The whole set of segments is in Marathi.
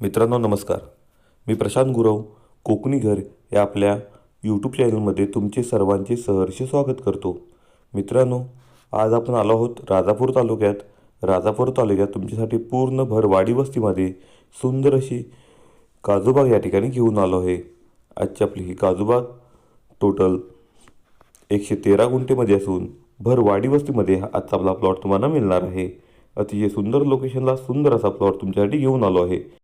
मित्रांनो नमस्कार. मी प्रशांत गुरव कोकणी घर या आपल्या यूट्यूब चॅनलमध्ये तुमचे सर्वांचे सहर्ष स्वागत करतो. मित्रांनो आज आपण आलो आहोत राजापूर तालुक्यात. राजापूर तालुक्यात तुमच्यासाठी पूर्ण भरवाडी वस्तीमध्ये सुंदर अशी काजूबाग या ठिकाणी घेऊन आलो आहे. आजची आपली ही काजूबाग टोटल एकशे तेरा गुंठेमध्ये असून भर वाडी वस्तीमध्ये हा आजचा आपला प्लॉट तुम्हाला मिळणार आहे. अतिशय सुंदर लोकेशनला सुंदर असा प्लॉट तुमच्यासाठी घेऊन आलो आहे.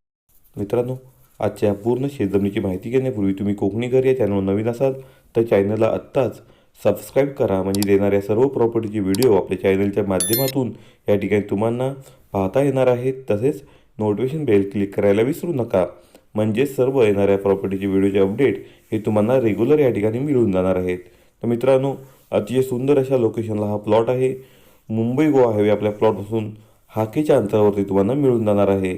मित्रांनो आजच्या पूर्ण शेतजमिनीची माहिती घेण्यापूर्वी तुम्ही कोकणी घर या चॅनलवर नवीन असाल तर चॅनलला आत्ताच सबस्क्राईब करा. म्हणजे देणाऱ्या सर्व प्रॉपर्टीचे व्हिडिओ आपल्या चॅनलच्या माध्यमातून या ठिकाणी तुम्हाला पाहता येणार आहेत. तसेच नोटिफिकेशन बेल क्लिक करायला विसरू नका. म्हणजे सर्व येणाऱ्या प्रॉपर्टीचे व्हिडिओचे अपडेट हे तुम्हाला रेग्युलर या ठिकाणी मिळून जाणार आहेत. तर मित्रांनो अतिशय सुंदर अशा लोकेशनला हा प्लॉट आहे. मुंबई गोवा हायवे आपल्या प्लॉटपासून हाकेच्या अंतरावरती तुम्हाला मिळून जाणार आहे.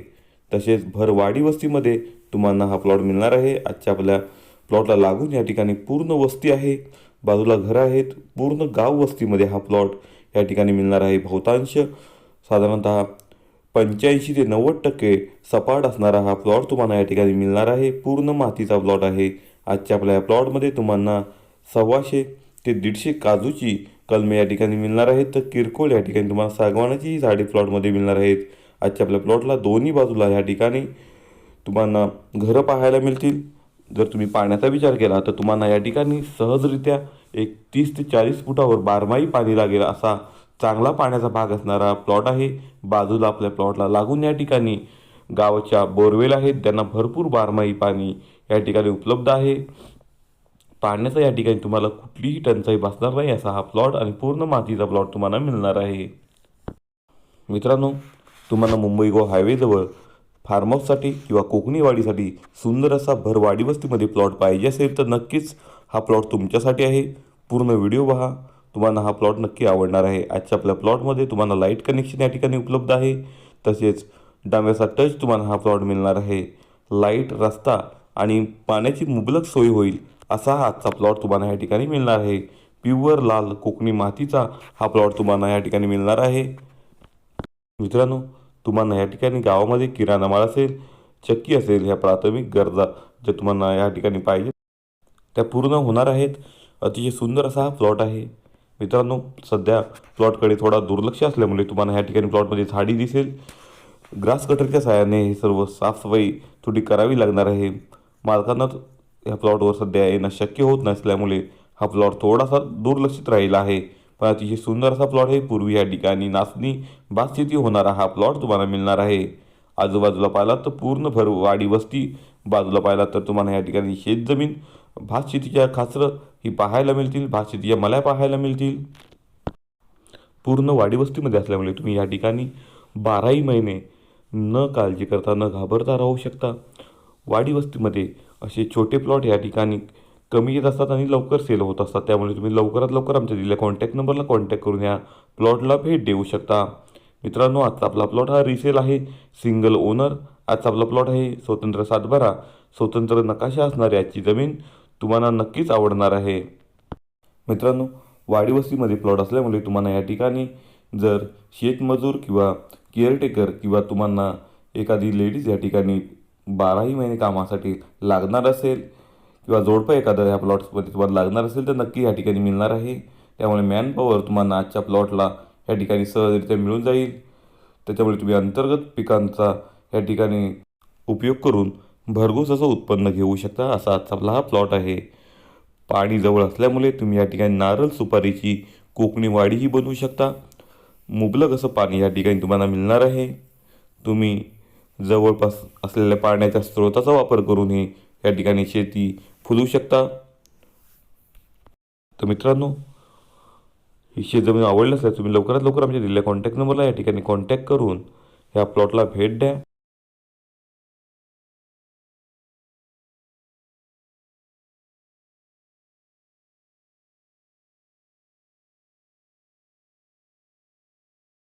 तसेच भर वाडी वस्तीमध्ये तुम्हाला हा प्लॉट मिळणार आहे. आजच्या आपल्या प्लॉटला लागून या ठिकाणी पूर्ण वस्ती आहे बाजूला घरं आहेत पूर्ण गाव वस्तीमध्ये हा प्लॉट या ठिकाणी मिळणार आहे. बहुतांश साधारणतः पंच्याऐंशी ते नव्वद टक्के सपाट असणारा हा प्लॉट तुम्हाला या ठिकाणी मिळणार आहे. पूर्ण मातीचा प्लॉट आहे. आजच्या आपल्या या प्लॉटमध्ये तुम्हाला सव्वाशे ते दीडशे काजूची कलमे या ठिकाणी मिळणार आहेत. तर किरकोळ या ठिकाणी तुम्हाला सागवानाची झाडे प्लॉटमध्ये मिळणार आहेत. आजच्या आपल्या प्लॉटला दोन्ही बाजूला ह्या ठिकाणी तुम्हाला घरं पाहायला मिळतील. जर तुम्ही पाण्याचा विचार केला तर तुम्हाला या ठिकाणी सहजरित्या एक तीस ते चाळीस फुटावर बारमाही पाणी लागेल असा चांगला पाण्याचा भाग असणारा प्लॉट आहे. बाजूला आपल्या प्लॉटला लागून या ठिकाणी गावाच्या बोरवेल आहेत. त्यांना भरपूर बारमाही पाणी या ठिकाणी उपलब्ध आहे. पाण्याचा या ठिकाणी तुम्हाला कुठलीही टंचाई भासणार नाही असा हा प्लॉट आणि पूर्ण मातीचा प्लॉट तुम्हाला मिळणार आहे. मित्रांनो तुम्हाला मुंबई गोवा हायवेजवळ फार्महाऊससाठी किंवा कोकणी वाडीसाठी सुंदर असा भर वस्तीमध्ये प्लॉट पाहिजे असेल तर नक्कीच हा प्लॉट तुमच्यासाठी आहे. पूर्ण व्हिडिओ पहा. तुम्हाला हा प्लॉट नक्की आवडणार आहे. आजच्या आपल्या प्लॉटमध्ये तुम्हाला लाइट कनेक्शन या ठिकाणी उपलब्ध आहे. तसेच डाव्याचा टच तुम्हाला हा प्लॉट मिळणार आहे. लाइट रस्ता आणि पाण्याची मुबलक सोय होईल असा हा आजचा प्लॉट तुम्हाला या ठिकाणी मिळणार आहे. प्युअर लाल कोकणी मातीचा हा प्लॉट तुम्हाला या ठिकाणी मिळणार आहे. मित्रांनो तुम्हाला या ठिकाणी गावामध्ये किराणा माल असेल चक्की असेल ह्या प्राथमिक गरजा ज्या तुम्हाला या ठिकाणी पाहिजे त्या पूर्ण होणार आहेत. अतिशय सुंदर असा हा प्लॉट आहे. मित्रांनो सध्या प्लॉटकडे थोडा दुर्लक्ष असल्यामुळे तुम्हाला ह्या ठिकाणी प्लॉटमध्ये झाडी दिसेल. ग्रास कटरच्या सहाय्याने हे सर्व साफसफाई थोडी करावी लागणार आहे. मालकांना ह्या प्लॉटवर सध्या येणं शक्य होत नसल्यामुळे हा प्लॉट थोडासा दुर्लक्षित राहिला आहे. पण अतिशय सुंदर असा प्लॉट आहे. पूर्वी या ठिकाणी नाचणी भातशेती होणारा हा प्लॉट तुम्हाला मिळणार आहे. आजूबाजूला पाहिलात तर पूर्ण भर वाडी वस्ती. बाजूला पाहिलात तर तुम्हाला या ठिकाणी शेतजमीन भातशेतीच्या खाचरं ही पाहायला मिळतील भातशेतीच्या मल्या पाहायला मिळतील. पूर्ण वाडी वस्तीमध्ये असल्यामुळे तुम्ही या ठिकाणी बाराही महिने न काळजी करता न घाबरता राहू शकता. वाडी वस्तीमध्ये असे छोटे प्लॉट या ठिकाणी कमी येत असतात आणि लवकर सेल होत असतात. त्यामुळे तुम्ही लवकरात लवकर आमच्या दिलेल्या कॉन्टॅक्ट नंबरला कॉन्टॅक्ट करून या. प्लॉटला भेट देऊ शकता. मित्रांनो आजचा आपला प्लॉट हा रिसेल आहे. सिंगल ओनर आजचा आपला प्लॉट आहे स्वतंत्र सातबारा. स्वतंत्र नकाशा असणारी आजची जमीन तुम्हाला नक्कीच आवडणार आहे. मित्रांनो वाडीवस्तीमध्ये प्लॉट असल्यामुळे तुम्हाला या ठिकाणी जर शेतमजूर किंवा केअरटेकर किंवा तुम्हाला एखादी लेडीज या ठिकाणी बाराही महिने कामासाठी लागणार असेल किंवा जोडपं एखादं ह्या प्लॉट्समध्ये तुम्हाला लागणार असेल तर नक्की ह्या ठिकाणी मिळणार आहे. त्यामुळे मॅनपॉवर तुम्हाला आजच्या प्लॉटला ह्या ठिकाणी सहजरित्या मिळून जाईल. त्याच्यामुळे तुम्ही अंतर्गत पिकांचा ह्या ठिकाणी उपयोग करून भरघोस असं उत्पन्न घेऊ शकता असा आजचा आपला हा प्लॉट आहे. पाणी जवळ असल्यामुळे तुम्ही या ठिकाणी नारळ सुपारीची कोकणी वाडीही बनवू शकता. मुबलक असं पाणी या ठिकाणी तुम्हाला मिळणार आहे. तुम्ही जवळपास असलेल्या पाण्याच्या स्रोताचा वापर करून हे या ठिकाणी शेती फुलवू शकता. तर मित्रांनो ही शेतजमीन आवडल्यास तुम्ही लवकरात लवकर आमच्या दिलेल्या कॉन्टॅक्ट नंबरला या ठिकाणी कॉन्टॅक्ट करून ह्या प्लॉटला भेट द्या.